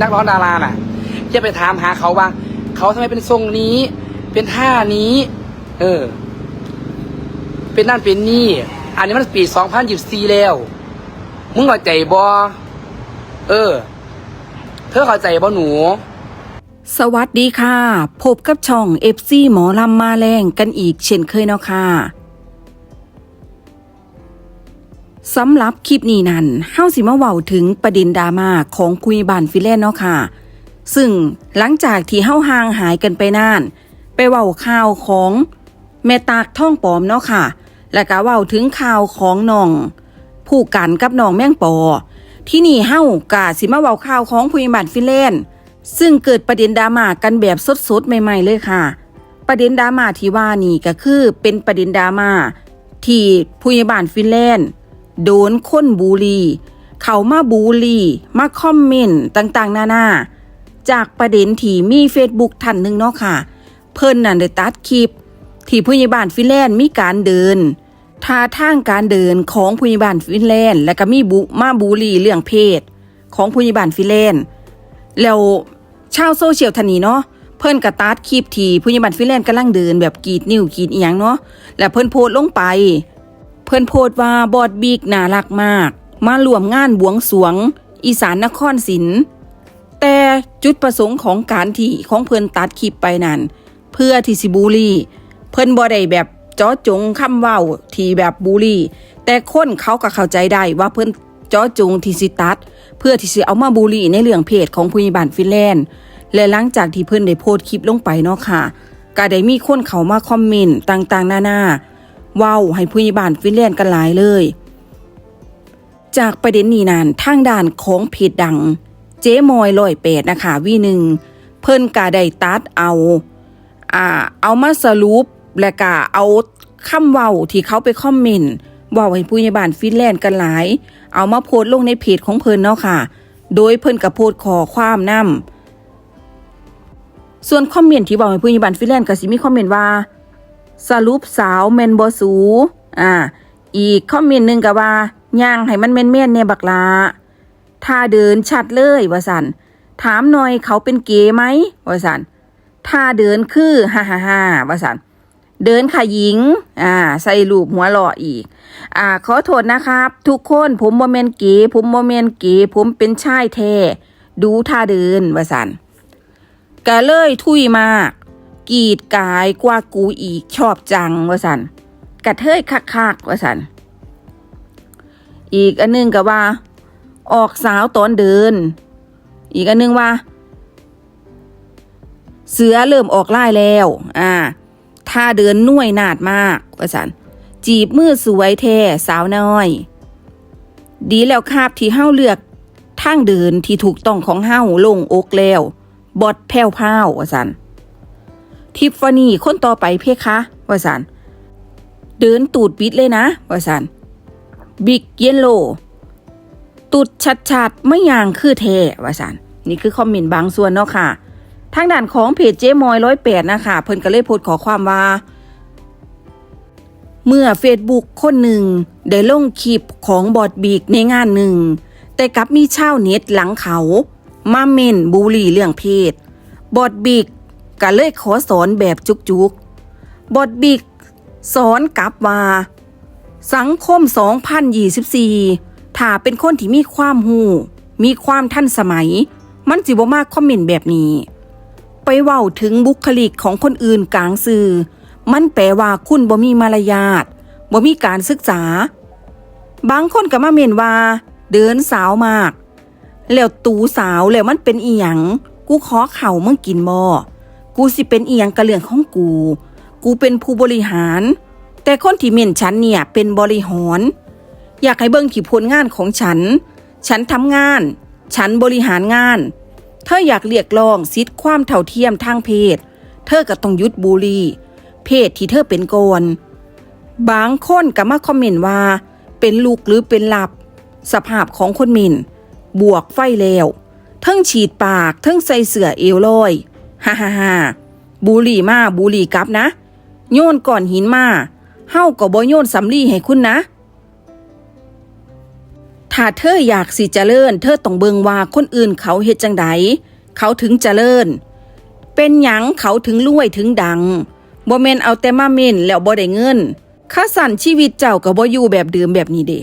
นักร้องดาราน่ะจะไปถามหาเขาว่า เขาทำไมเป็นทรงนี้ เป็นท่านี้ เออ เป็นนั่นเป็นนี่ อันนี้มันปีสองพันยิบสี่แล้ว มึงเข้าใจบอเออ เธอเข้าใจบอหนูสวัสดีค่ะ พบกับช่อง FC หมอลำมาแรงกันอีกเช่นเคยเนาะค่ะ สำหรับคลิปนี้นั้นเฮาสิมาเว้าถึงประเด็นดราม่าของคุยบานฟิแลนเนาะค่ะ ซึ่งหลังจากที่เฮาห่างหายกันไปนาน ไปเว้าข่าวของแม่ตากท่องปอมเนาะค่ะ และก็เว้าถึงข่าวของน้อง ผู้กันกับน้องแม่งปอ ที่นี่เฮากะสิมาเว้าข่าวของผู้ใหญ่บ้านฟินแลนซึ่งเกิดประเด็นดราม่ากันแบบสดๆใหม่ ๆ เลยค่ะ ประเด็นดราม่าที่ว่านี่ก็คือเป็นประเด็นดราม่าที่ผู้ใหญ่บ้านฟินแลนด์ โดนคนบูลีเขามาบูลีมาคอมเมนต์ต่างๆ นานาจากประเด็นที่มีเฟซบุ๊กท่านหนึ่งเนาะค่ะ เพิ่นนั่นได้ตัดคลิป ที่ผู้ใหญ่บ้านฟินแลนด์มีการเดินท่าทางการเดินของผู้ใหญ่บ้านฟินแลนด์ และก็มีบุมาบูลีเรื่องเพศ ของผู้ใหญ่บ้านฟินแลนด์แล้วชาวโซเชียลท่านนี้เนาะเพิ่นก็ตัดคลิปที่ผู้ใหญ่บ้านฟินแลนด์กำลังเดินแบบกีดนิ้วกีดอีหยังเนาะแล้วเพิ่นโพสลงไป เพิ่อนโพสต์ว่าบอดบีกน่ารักมาก มาร่วมงานบวงสวง อีสานนครศรีแต่จุดประสงค์ของการที่ของเพิ่อนตัดคลิปไปนั้นเพื่อที่สิบูลลีเพิ่อนบ่ได้แบบจาะจงคำเว้าที่แบบบูลลีแต่คนเขาก็เข้าใจได้ว่าเพิ่อนจาะจงที่สิตัด เพื่อที่สิเอามาบูลลีในเรื่องเพศของผู้ใหญ่บ้านฟินแลนด์และหลังจากที่เพิ่อนได้โพสต์คลิปลงไปเนาะค่ะก็ได้มีคนเขามาคอมเมนต์ต่างๆ นานาเว้าให้ผู้ใหญ่บ้านฟินแลนด์กันหลายเลย จากประเด็นนี้นั้นทางด้านของเพจดัง เจ๊มอยลอยเปดนะคะวีหนึ่งเพิ่นกาได้ตัดเอา อ่า เอามาสรุปและก็เอาคำเว้าที่เขาไปคอมเมนต์ว้าให้ผู้ใหญ่บ้านฟินแลนด์กันหลาย เอามาโพสต์ลงในเพจของเพิ่นเนาะค่ะ โดยเพิ่นกับโพสขอความนำส่วนคอมเมนต์ที่เว้าให้ผู้ใหญ่บ้านฟินแลนด์ก็สิมีคอมเมนต์ว่า สรุปสาวแมนบอสู อ่า อีกคอมเมนต์หนึ่งก็ว่าย่างให้มันแม่นเนี่ยบักลาถ้าเดินชัดเลยว่าสันถามหน่อยเขาเป็นเกย์ไหมว่าสันถ้าเดินคือฮ่าฮ่าฮ่าว่าสันเดินค่ะหญิง อ่า ใส่รูปหัวหล่ออีก อ่า ขอโทษนะครับ ทุกคนผมโมเมนเกย์ผมโมเมนเกย์ผมเป็นชายแท้ดูท่าเดินว่าสันก็เลยทุยมาก กีดกายกว่ากูอีกชอบจังว่าสันกระเทยคักๆว่าสันอีกอันหนึงก็ว่า ออกสาวตอนเดิน อีกอันหนึงว่า เสือเริ่มออกไล่แล้ว อ่าท่าเดินน่วยนาดมากว่าสันจีบมือสวยแท้สาวน้อย ดีแล้วคาบที่เฮ้าเลือกทางเดินที่ถูกต้องของเฮ้าลงอกแล้วบอดแพ้วพ้าวว่าสัน ทิฟฟานี่คนต่อไปเพคะว่าสันเดินตูดปิดเลยนะว่าสันบิ๊กเยนโลตูดชัดๆไม่ยางคือเทว่าสันนี่คือคอมเมนต์บางส่วนเนาะค่ะ ทางด้านของเพจเจมอยร้อยแปดนะคะเพิ่นก็เลยโพสขอความว่า เมื่อเฟซบุ๊กคนหนึ่งได้ลงคลิปของบอดบีกในงานหนึ่ง แต่กลับมีชาวเน็ตหลังเขา มาเมนบูลีเรื่องเพศ บอดบิก ก็เลยขอสอนแบบจุกๆบอดบิก สอนกลับว่า สังคม 2024 ถ้าเป็นคนที่มีความหูมีความทันสมัย มันจิบ่มากคอมเมนต์แบบนี้ ไปเว้าถึงบุคลิกของคนอื่นกลางสื่อ มันแปลว่าคุณบ่มีมารยาทบ่มีการศึกษา บางคนก็มาเมนว่า เดินสาวมาก แล้วตูสาวแล้วมันเป็นอีหยังกูขอเข่ามึงกินบ่ กูสิเป็นเอียงกระเรื่องของกู กูเป็นผู้บริหาร แต่คนที่เม่นฉันเนี่ยเป็นบริหาร อยากให้เบิ่งที่ผลงานของฉัน ฉันทำงาน ฉันบริหารงาน เธออยากเรียกร้องสิทธิความเท่าเทียมทางเพศ เธอก็ต้องยุดบูลลีเพศที่เธอเป็นโกนบางคนก็มาคอมเมนต์ว่า เป็นลูกหรือเป็นหลับ สภาพของคนมินบวกไฟแล้วเทั้งฉีดปากเทั้งใส่เสื้อเอวลอย ฮ่าฮ่าฮ่าบูหรี่มาบูหรี่กลับนะ โยนก่อนหินมาเฮ้าก็บ่โยนสำลีให้คุณนะ ถ้าเธออยากสิเจริญ เธอต้องเบิงว่าคนอื่นเขาเฮ็ดจังใดเขาถึงเจริญ เป็นหยังเขาถึงรวยถึงดังบ่แม่นเอาแต่มาเมนแล้วบ่ได้เงินค่าสั่นชีวิตเจ้าก็บ่อยู่แบบเดิมแบบนี้เด้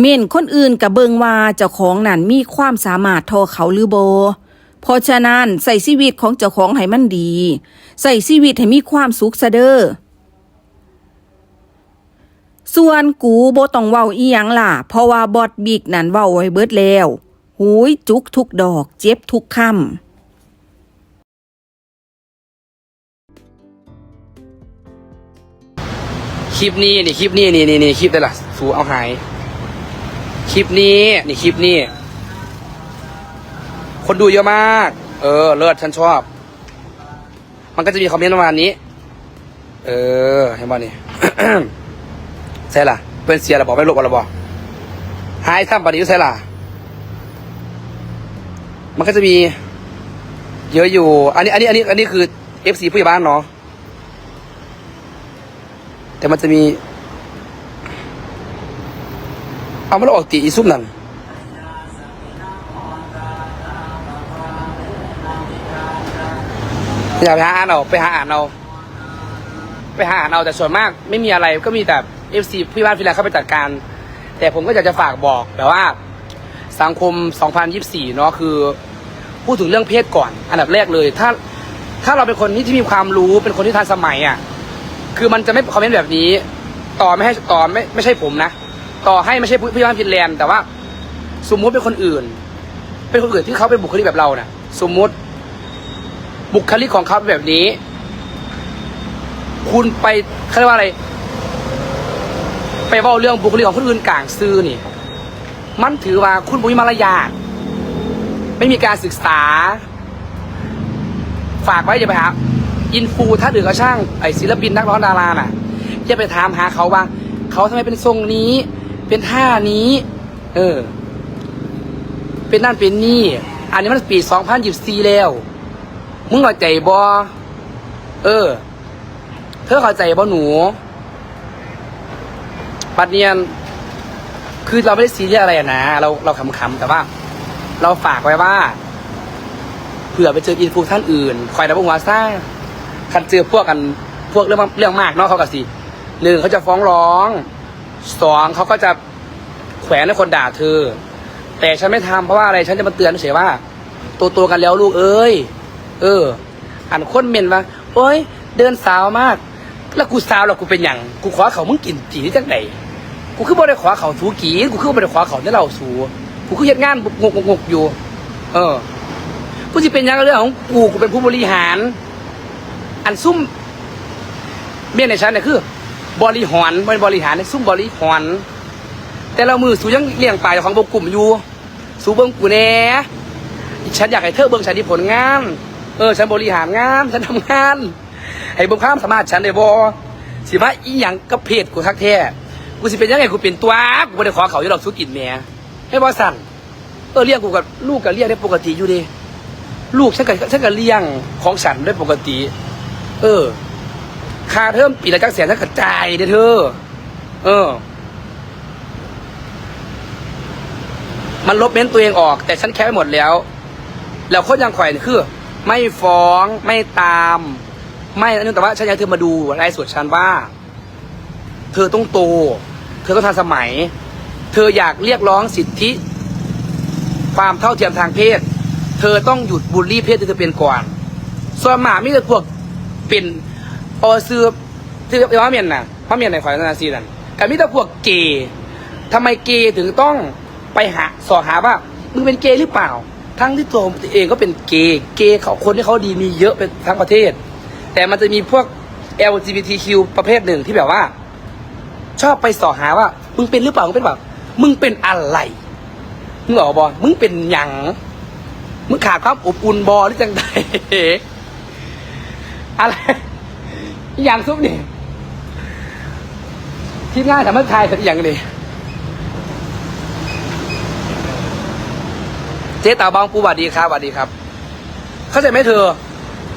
เมนคนอื่นก็เบิงว่าเจ้าของนั่นมีความสามารถทอเขาหรือโบ เพราะฉะนั้นใส่ชีวิตของเจ้าของให้มันดี ใส่ชีวิตให้มีความสุขซะเด้อส่วนกูบ่ต้องเว้าอีหยังล่ะ เพราะว่าบอดบิกนั่นเว้าไว้เบิดแล้ว หูยจุกทุกดอก เจ็บทุกคำคลิปนี้นี่คลิปนี้นี่นี่นี่คลิปได้ละสูเอาหาย คลิปนี้นี่คลิปนี้ คนดูเยอะมาก เออ เลิศฉันชอบ มันก็จะมีคอมเมนต์ประมาณนี้ เออ เห็นบ่นี่ใช่ล่ะเป็นเสียระบอกไม่ลบอะบอกหายทำปฏิยุใช่ล่ะ มันก็จะมี เยอะอยู่ อันนี้ อันนี้ อันนี้ อันนี้คือเอฟซีผู้ใหญ่บ้านเนาะ แต่มันจะมี เอามาแล้วออกตีอีซุ่มนั่น อย่าไปหาอ่านเอาไปหาอ่านเอาไปหาอ่านเอาแต่ส่วนมากไม่มีอะไรก็มีแต่เอฟซีพี่บ้านฟิลาเข้าไปจัดการ แต่ผมก็อยากจะฝากบอกแบบว่าสังคม 2024 เนาะคือ พูดถึงเรื่องเพศก่อน อันดับแรกเลย ถ้าถ้าเราเป็นคนที่ที่มีความรู้เป็นคนที่ทันสมัยอะคือมันจะไม่คอมเมนต์แบบนี้ ต่อไม่ให้ต่อไม่ไม่ใช่ผมนะ ต่อให้ไม่ใช่พี่บ้านฟินแลนด์แต่ว่า สมมุติเป็นคนอื่น เป็นคนอื่นที่เขาเป็นบุคลิกแบบเราเนี่ยสมมุติ บุคลิกของเขาเป็นแบบนี้ คุณไปเขาเรียกว่าอะไร ไปเว่าเรื่องบุคลิกของคนอื่นกลางซื่อนี่ มันถือว่าคุณบุญมารยาทไม่มีการศึกษา ฝากไว้อย่าไปหาอินฟูถ้าดือก็ช่างไอศิลปินนักร้องดาราน่ะอย่าไปถามหาเขาว่า เขาทำไมเป็นทรงนี้ เป็นท่านี้ เออ เป็นนั่นเป็นนี่ อันนี้มันปีสองพันยิบสี่แล้ว มึงเข้าใจบอเออ เธอเข้าใจบอหนูปัดเนียนคือเราไม่ได้ซีเรียสอะไรนะ เราเราขำๆแต่ว่า เราฝากไว้ว่าเผื่อไปเจออินฟูท่านอื่นคอยรับวงวาซ่าคันเจอพวกกันพวกเรื่องเรื่องมากเนาะเขาก็สิหนึ่งเขาจะฟ้องร้องสองเขาก็จะแขวนให้คนด่าเธอ แต่ฉันไม่ทำเพราะว่าอะไรฉันจะมาเตือนเฉยว่า ตัวตัวกันแล้วลูกเอ้ย เออ อันคนเมนว่า โอ้ย เดินสาวมาก แล้วกูสาวแล้วกูเป็นหยังกูขอเขามึงกินจีนี่จังไหนกูคือบ่ได้ขอเขาสูกีกูคือบ่ได้ขอเขาได้เราสูกูคือเฮ็ดงานงกงกอยู่ เออ กูจะเป็นยังเรื่องของกูกูเป็นผู้บริหาร อันซุ่มเมียในฉันเนี่ยคือ บริหารไม่บริหารเนี่ยซุ่มบริหารแต่เรามือสูยังเลี้ยงปลายของบกกลุ่มอยู่ สูเบิ้งกูแน่ฉันอยากให้เธอเบิ้งฉันที่ผลงาน เออฉันบริหารงานฉันทำงาน ให้บิ้งความสามารถฉันได้บ่สิว่าอีหยังกับเพจกูทักแท้กูสิเป็นยังไงกูเป็นตัวกูไม่ได้ขอเขาอยู่ดอกสู้กินแหม่ให้บ่สั่นเออเลี้ยงกูกับลูกกับเลี้ยงได้ปกติอยู่ดีลูกฉันก็ฉันก็เลี้ยงของฉันได้ปกติ เออค่าเทอมปีละจักแสนฉันกระจายเด้อเธอ เออ มันลบเม้นตัวเองออก แต่ฉันแคปไปหมดแล้ว แล้วคนยังข่อยนี่คือ ไม่ฟ้องไม่ตาม ไม่นั่นแต่ว่าฉันอยากเธอมาดูรายสวดฉันว่า เธอต้องโต เธอต้องทันสมัย เธออยากเรียกร้องสิทธิ ความเท่าเทียมทางเพศ เธอต้องหยุดบูลลี่เพศที่เธอเป็นก่อน ส่วนหมาไม่ใช่พวกเป็นออซื้อที่ว่าเมียนน่ะพระเมียนในขวายนาซีนั่นกับมิตรพวกเกย์ทำไมเกย์ถึงต้องไปหาสอหาว่ามึงเป็นเกย์หรือเปล่า ทั้งที่ตัวเองก็เป็นเกย์เกย์เขาคนที่เขาดีมีเยอะเป็นทั้งประเทศ แต่มันจะมีพวก LGBTQ ประเภทหนึ่งที่แบบว่า ชอบไปสอหาว่า มึงเป็นหรือเปล่ามึงเป็นแบบมึงเป็นอะไรมึงบอกบอมึงเป็นหยังมึงขาดความอบอุ่นบอหรือจังใดอะไรอย่างซุปนี่ที่ง่ายแต่มันทายสักอย่างนี่เจ๊ตาบางปูสวัสดีครับสวัสดีครับ เข้าใจไหมเธอ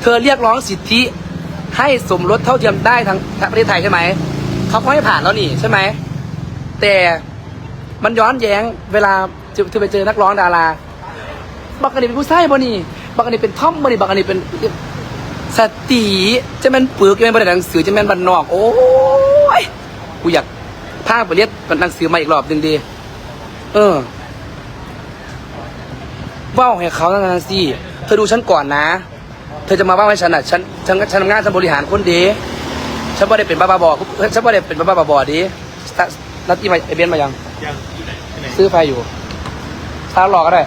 เธอเรียกร้องสิทธิ ให้สมรสเท่าเทียมได้ทั้งประเทศไทยใช่ไหมเขาก็ให้ผ่านแล้วนี่ใช่ไหมแต่มันย้อนแย้งเวลาจะจะไปเจอนักร้องดาราบักอันนี้เป็นผู้ชายบ่นี่บักอันนี้เป็นท่อมบ่นี่บักอันนี้เป็นสติจะแม่นปึกจะแม่นบรรหนังสือจะแม่นบันนอก โอ้ยกูอยากพาไปเรียนหนังสือมาอีกรอบหนึ่งดี เออ ว่าวให้เขาตั้งนั้นสิเธอดูฉันก่อนนะ เธอจะมาว่าให้ฉันอะฉันฉันฉันทำงานฉันบริหารคนเดีฉันไม่ได้เป็นบ้าบ้าบอฉันไม่ได้เป็นบ้าบ้าบอดีนัดที่มาไอเบนมายังยังที่ไหนที่ไหนซื้อไฟอยู่ซาหลอกก็ได้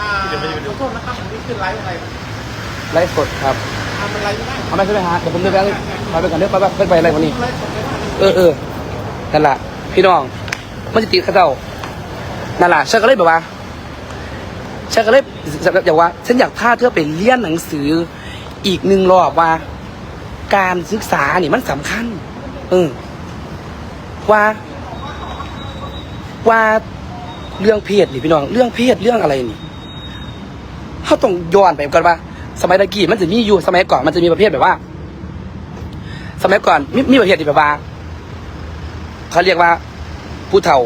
อ่าเดี๋ยวไปดูขอโทษนะครับผมนี่ขึ้นไลฟ์อะไรไลฟ์สดครับทำอะไรไม่ได้เอาไหมใช่ไหมฮะเดี๋ยวผมเดินไปไปไปก่อนเดี๋ยวไปไปไปไปอะไรวันนี้ไลฟ์สดไม่ได้เออเออนั่นแหละพี่น้องมันจะติดเข้าเจ้านั่นแหละฉันก็เลยแบบว่า ฉันก็เลยอยากว่า ฉันอยากพาเธอไปเรียนหนังสือ อีกหนึ่งรอบว่า การศึกษานี่มันสำคัญ เออว่า ว่าเรื่องเพศนี่พี่น้อง เรื่องเพศเรื่องอะไรนี่เขาต้องย้อนไปก่อนว่า สมัยตะกี้มันจะมีอยู่สมัยก่อนมันจะมีประเภทแบบว่า สมัยก่อนมีมีประเภทที่แบบว่าเขาเรียกว่าผู้เฒ่า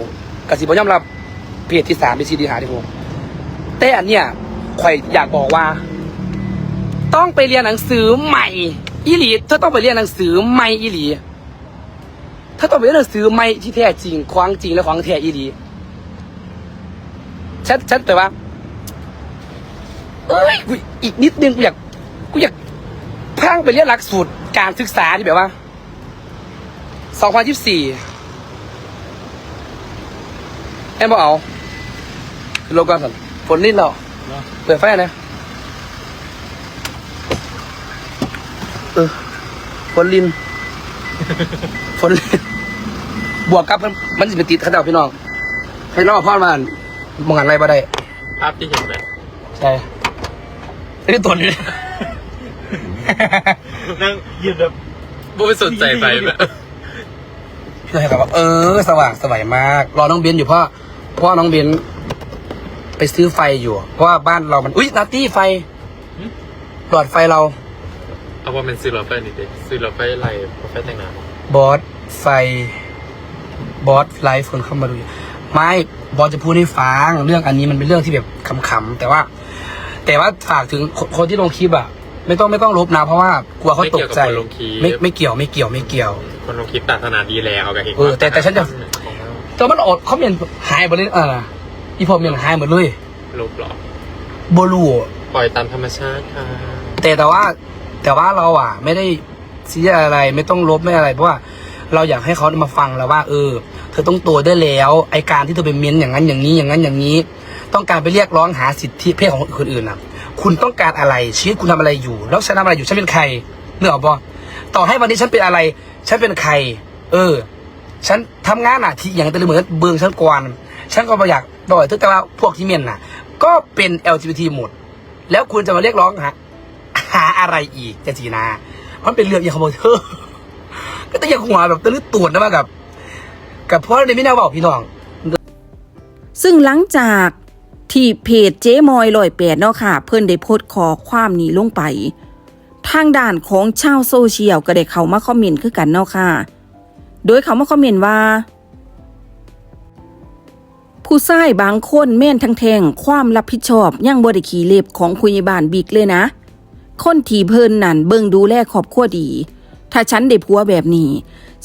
กสิบยอมรับเพศที่สามเป็นซีดีหาที่หก แต่อันเนี้ยข่อยอยากบอกว่า ต้องไปเรียนหนังสือใหม่อีหลีเธอต้องไปเรียนหนังสือใหม่อีหลีเธอต้องไปเรียนหนังสือใหม่ที่แท้จริงความจริงและของแท้อีหลีชัดชัดแต่ว่าเอ้ยกูอีกนิดนึงกูอยากกูอยากพังไปเรียนหลักสูตรการศึกษาที่แบบว่า2024แอนบอกเอาคือโลกก่อนสัน ฝนนิดเราเปิดไฟนะเออฝนลินฝนลินบวกกับมันมันจะเป็นติดข้าเจ้าพี่น้องให้น้องพ่อมาอ่านมองอ่านอะไรมาได้ภาพที่เห็นไหมใช่ไม่ได้ตัวนี้นั่งยืนแบบบ่ไปสนใจไปแบบพี่น้อยแบบว่าเออ สว่างสวยมาก รอน้องเบนอยู่เพราะเพราะว่าน้องเบน ไปซื้อไฟอยู่ เพราะว่าบ้านเรามันอุ้ยนาตี้ไฟหลอดไฟเราเอาว่าเป็นซื้อรถไฟนี่เด็ซื้อรถไฟไรรถไฟแต่งหน้าบอสไฟบอสไลฟ์คนเข้ามาดูอยู่ไม่บอสจะพูดให้ฟังเรื่องอันนี้มันเป็นเรื่องที่แบบขำๆแต่ว่า แต่ว่าฝากถึงคนคนที่ลงคลิปอะไม่ต้องไม่ต้องลบนะเพราะว่ากลัวเขาตกใจไม่เกี่ยวกับคนลงคลิปไม่ไม่เกี่ยวไม่เกี่ยวไม่เกี่ยว คนลงคลิปปรารถนาดีแล้วกับเห็นเออแต่แต่ฉันจะแต่มันอดเขาเมียนหายหมดเลยเออ อีพอเมียนหายหมดเลยลบหรอ บลูปล่อยตามธรรมชาติค่ะ แต่แต่ว่าแต่ว่าเราอะ ไม่ได้ซีเรียสอะไรไม่ต้องลบไม่อะไร เพราะว่าเราอยากให้เขามาฟังแล้วว่า เออ เธอต้องโตได้แล้วไอการที่เธอไปเม้นอย่างนั้นอย่างนี้อย่างนั้นอย่างนี้ ต้องการไปเรียกร้องหาสิทธิเพศของคนอื่นน่ะคุณต้องการอะไรชีวิตคุณทำอะไรอยู่ แล้วฉันทำอะไรอยู่ฉันเป็นใครเนื้อออกปะต่อให้วันนี้ฉันเป็นอะไร ฉันเป็นใคร เออ ฉันทำงานหน้าที่อย่างแต่ละเหมือนเบืองฉันกวน ฉันก็ไม่อยากต่อยแต่ว่าพวกที่เมียนน่ะ ก็เป็น LGBT หมด แล้วคุณจะมาเรียกร้องหาหาอะไรอีกจะจีนามันเป็นเรื่องอย่างขโมยเธอ ก็ต้องอย่างหัวแบบตะลึตวนนะมากับ กับพ่อในไม่แน่บอกพี่น้อง ซึ่งหลังจากที่เพจเจ๊มอยลอยแปดเนาะค่ะ เพิ่อนได้โพสต์ขอความนี้ลงไป ทางด้านของชาวโซเชียลก็ได้เข้ามาคอมเมนต์คือกันเนาะค่ะ โดยเขามาคอมเมนต์ว่า ผู้ชายบางคนแม่นทั้งแทงความรับผิดชอบยังบ่ได้ขี่เล็บของคุยบานบิ๊กเลยนะ คนที่เพิ่นนั่นเบิ่งดูแลครอบครัวดี ถ้าฉันได้ผัวแบบนี้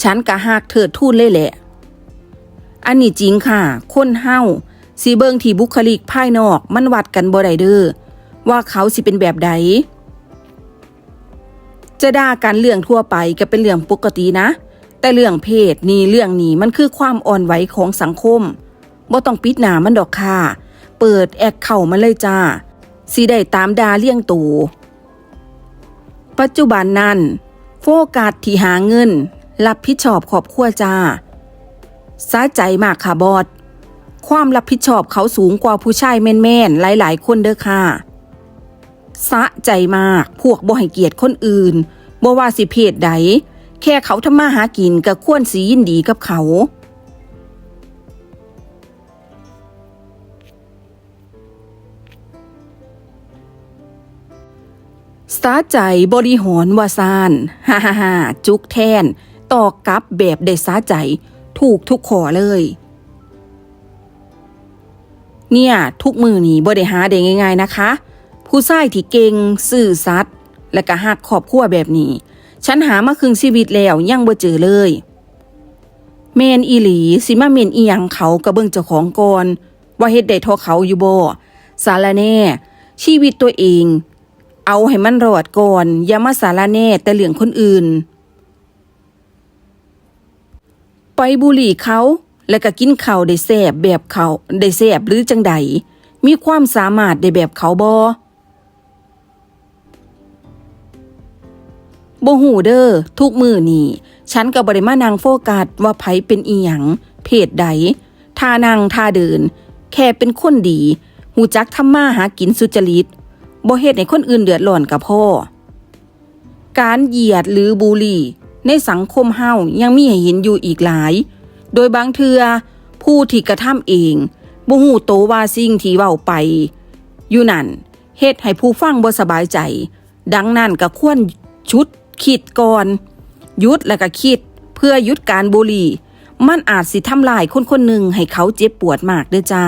ฉันก็หากเถิดทูนเลยแหละ อันนี้จริงค่ะ คนเฮาสีเบิงที่บุคลิกภายนอกมันวัดกันบ่ได้เด้อว่าเขาสิเป็นแบบใดจะด่ากันเรื่องทั่วไปก็เป็นเรื่องปกตินะ แต่เรื่องเพศนี่เรื่องนี้มันคือความอ่อนไหวของสังคม บ่ต้องปิดหนามันดอกค่ะ เปิดแอคเข้ามาเลยจ้าสิได้ตามดาเลี่ยงตูปัจจุบันนั้น โฟกัสที่หาเงิน รับผิดชอบครอบครัวจ้าสาใจมากค่ะบอดความรับผิดชอบเขาสูงกว่าผู้ชายแม่นๆ หลายๆ คนเด้อค่ะสะใจมากพวกบ่ให้เกียรติคนอื่นบ่ว่าสิเพศใด แค่เขาทำมาหากินก็ควรสียินดีกับเขา สาใจบริหอนวาซานฮ่าฮ่าฮ่าจุกแทนต่อกลับแบบได้สาใจ ถูกทุกขอเลย เนี่ย ทุกมือนี่บ่ได้หาได้ง่าย ๆนะคะ ผู้ชายที่เก่งซื่อสัตย์และก็หักครอบครัวแบบนี้ ฉันหามาครึ่งชีวิตแล้วยังบ่เจอเลยเมนอีหลีสิมาเมนอีหยังเขากระเบื้องเจ้าของก่อนว่าเฮ็ดได้ทอเขาอยู่บ่สารแน่ ชีวิตตัวเอง เอาให้มันรอดก่อนอย่ามาสารแน่แต่เรื่องคนอื่น ไปบุหรี่เขาแล้วก็กินเขาได้แซ่บแบบเขาได้แซ่บหรือจังใดมีความสามารถได้แบบเขาบ่บ่หูเดอ้อทุกมือนี่ฉันก็บ่ได้มานั่งโฟกัสว่าไผเป็นอีหยังเพศใดท่านั่งท่าเดิน แค่เป็นคนดีหูจักทำมาหากินสุจริต บ่เฮ็ดให้คนอื่นเดือดร้อนกับพ่อ การเหยียดหรือบูลลี่ ในสังคมเฮายังมีให้เห็นอยู่อีกหลาย โดยบางเทือผู้ที่กระทำเองบ่ฮู้โตว่าสิ่งที่เว้าไป อยู่นั่นเฮ็ดให้ผู้ฟังบ่สบายใจ ดังนั้นก็ควรชุดคิดก่อนยุดแล้วก็คิด เพื่อยุดการบูลลี่ มันอาจสิทำลายคนคนหนึ่งให้เขาเจ็บปวดมากเด้อจ้า